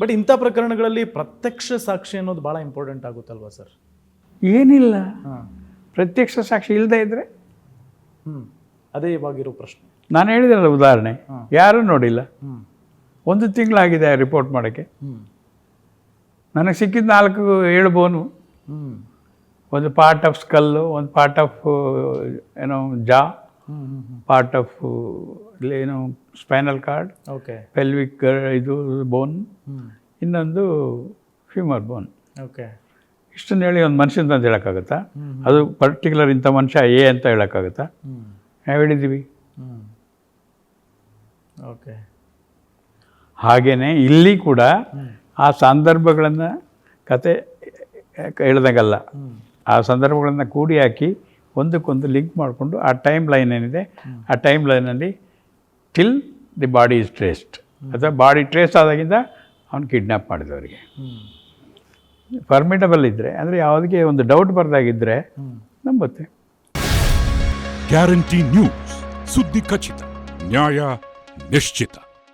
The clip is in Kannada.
ಬಟ್ ಇಂಥ ಪ್ರಕರಣಗಳಲ್ಲಿ ಪ್ರತ್ಯಕ್ಷ ಸಾಕ್ಷಿ ಅನ್ನೋದು ಭಾಳ ಇಂಪಾರ್ಟೆಂಟ್ ಆಗುತ್ತಲ್ವಾ ಸರ್ ಏನಿಲ್ಲ. ಪ್ರತ್ಯಕ್ಷ ಸಾಕ್ಷಿ ಇಲ್ಲದೆ ಇದ್ದರೆ ಹ್ಞೂ ಅದೇ ಇವಾಗಿರೋ ಪ್ರಶ್ನೆ. ನಾನು ಹೇಳಿದ್ರಲ್ಲ ಉದಾಹರಣೆ. ಯಾರೂ ನೋಡಿಲ್ಲ. ಹ್ಞೂ ಒಂದು ತಿಂಗಳಾಗಿದೆ ರಿಪೋರ್ಟ್ ಮಾಡೋಕ್ಕೆ. ನನಗೆ ಸಿಕ್ಕಿದ ನಾಲ್ಕು ಏಳು ಬೋನು ಒಂದು ಪಾರ್ಟ್ ಆಫ್ ಸ್ಕಲ್ಲು ಒಂದು ಪಾರ್ಟ್ ಆಫ್ ಏನೋ ಜಾ ಪಾರ್ಟ್ ಆಫ್ ಏನು ಸ್ಪೈನಲ್ ಕಾರ್ಡ್ ಓಕೆ. ಪೆಲ್ವಿಕ್ ಇದು ಬೋನ್ ಇನ್ನೊಂದು ಫ್ಯೂಮರ್ ಬೋನ್ ಓಕೆ. ಇಷ್ಟನ್ನು ಹೇಳಿ ಒಂದು ಮನುಷ್ಯಂತ ಅಂತ ಹೇಳೋಕ್ಕಾಗುತ್ತಾ? ಅದು ಪರ್ಟಿಕ್ಯುಲರ್ ಇಂಥ ಮನುಷ್ಯ ಎ ಅಂತ ಹೇಳೋಕ್ಕಾಗತ್ತಾ? ನಾವು ಹೇಳಿದ್ದೀವಿ. ಓಕೆ. ಹಾಗೆಯೇ ಇಲ್ಲಿ ಕೂಡ ಆ ಸಂದರ್ಭಗಳನ್ನು ಕತೆ ಹೇಳ್ದಂಗಲ್ಲ. ಆ ಸಂದರ್ಭಗಳನ್ನು ಕೂಡಿ ಹಾಕಿ ಒಂದಕ್ಕೊಂದು ಲಿಂಕ್ ಮಾಡಿಕೊಂಡು ಆ ಟೈಮ್ ಲೈನ್ ಏನಿದೆ ಆ ಟೈಮ್ ಲೈನಲ್ಲಿ till the body is traced ಅಥವಾ ಬಾಡಿ ಟ್ರೇಸ್ ಆದಾಗಿಂದ ಅವನು ಕಿಡ್ನ್ಯಾಪ್ ಮಾಡಿದವರಿಗೆ. ಅವರಿಗೆ ಫರ್ಮಿಟಬಲ್ ಇದ್ದರೆ ಅಂದರೆ ಯಾವುದಕ್ಕೆ ಒಂದು ಡೌಟ್ ಬರ್ದಾಗಿದ್ದರೆ ನಂಬುತ್ತೆ. ಗ್ಯಾರಂಟಿ ನ್ಯೂಸ್ ಸುದ್ದಿ ಖಚಿತ ನ್ಯಾಯ ನಿಶ್ಚಿತ